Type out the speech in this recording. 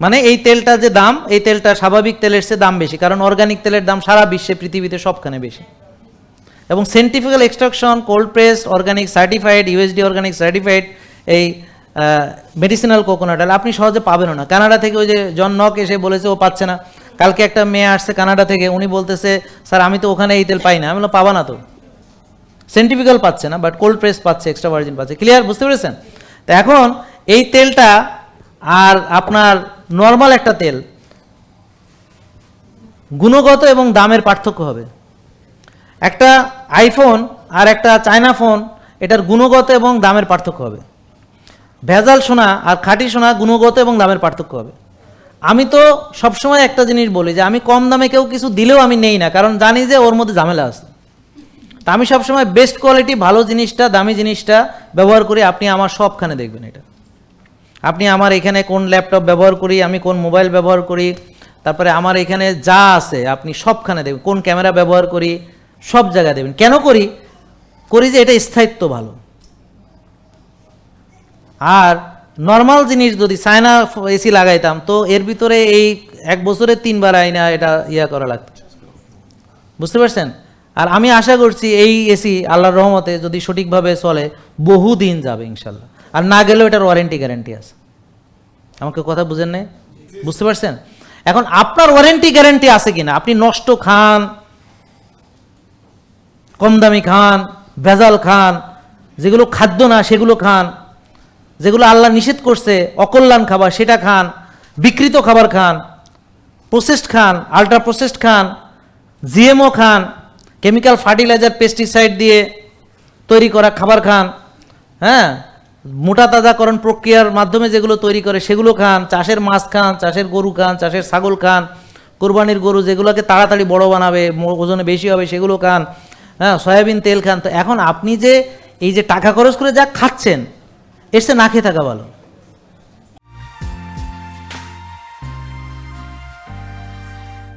মানে এই তেলটা যে দাম, এই তেলটা স্বাভাবিক তেলের চেয়ে দাম বেশি, কারণ অর্গানিক তেলের দাম সারা বিশ্বে, পৃথিবীতে সবখানে বেশি। এবং scientifical extraction cold press organic certified USD organic certified এই মেডিসিনাল কোকোনাট অয়েল আপনি সহজে পাবেনও না। কানাডা থেকে ওই যে জন নক এসে বলেছে, ও পাচ্ছে না। কালকে একটা মেয়ে আসছে কানাডা থেকে, উনি বলতেছে, স্যার, আমি তো ওখানে এই তেল পাই না। আমি পাবা না তো। সেন্টিফিক্যাল পাচ্ছে না বাট কোল্ড প্রেস পাচ্ছে এক্সট্রা ভার্জিন পাচ্ছে। ক্লিয়ার বুঝতে পেরেছেন? তো এখন এই তেলটা আর আপনার নর্মাল একটা তেল। গুণগত এবং দামের পার্থক্য হবে। একটা আইফোন আর একটা চায়না ফোন, এটার গুণগত এবং দামের পার্থক্য হবে। ভেজাল সোনা আর খাঁটি সোনা গুণগত এবং দামের পার্থক্য হবে। আমি তো সবসময় একটা জিনিস বলি যে, আমি কম দামে কেউ কিছু দিলেও আমি নেই না, কারণ জানি যে ওর মধ্যে ঝামেলা আছে। তা আমি সবসময় বেস্ট কোয়ালিটি ভালো জিনিসটা, দামি জিনিসটা ব্যবহার করি, আপনি আমার সবখানে দেখবেন এটা। আপনি আমার এখানে কোন ল্যাপটপ ব্যবহার করি, আমি কোন মোবাইল ব্যবহার করি, তারপরে আমার এখানে যা আছে, আপনি সবখানে দেবেন কোন ক্যামেরা ব্যবহার করি, সব জায়গায় দেবেন কেন করি? করি যে এটা স্থায়িত্ব ভালো। আর নর্মাল জিনিস যদি চায়না এসি লাগাইতাম, তো এর ভিতরে এই এক বছরে তিনবার আইনা এটা ইয়া করা লাগতো। বুঝতে পারছেন? আর আমি আশা করছি এই এসি আল্লাহর রহমতে যদি সঠিকভাবে চলে বহু দিন যাবে ইনশাল্লাহ। আর না গেলেও এটার ওয়ারেন্টি গ্যারেন্টি আছে। আমাকে কথা বুঝেন নাই? বুঝতে পারছেন? এখন আপনার ওয়ারেন্টি গ্যারেন্টি আছে কিনা? আপনি নষ্ট খান, কম দামি খান, ভেজাল খান, যেগুলো খাদ্য না সেগুলো খান, যেগুলো আল্লাহ নিষেধ করছে, অকল্যাণ খাবার সেটা খান, বিকৃত খাবার খান প্রসেসড খান আল্ট্রা প্রসেসড খান জিএমও খান কেমিক্যাল ফার্টিলাইজার পেস্টিসাইড দিয়ে তৈরি করা খাবার খান হ্যাঁ? মোটা তাজাকরণ প্রক্রিয়ার মাধ্যমে যেগুলো তৈরি করে, সেগুলো খান, চাষের মাছ খান, চাষের গরু খান, চাষের ছাগল খান, কোরবানির গরু যেগুলোকে তাড়াতাড়ি বড় বানাবে ওজনে বেশি হবে, সেগুলো খান হ্যাঁ সয়াবিন তেল খান। তো এখন আপনি যে, এই যে টাকা খরচ করে যা খাচ্ছেন এসে না খেয়ে থাকা ভালো।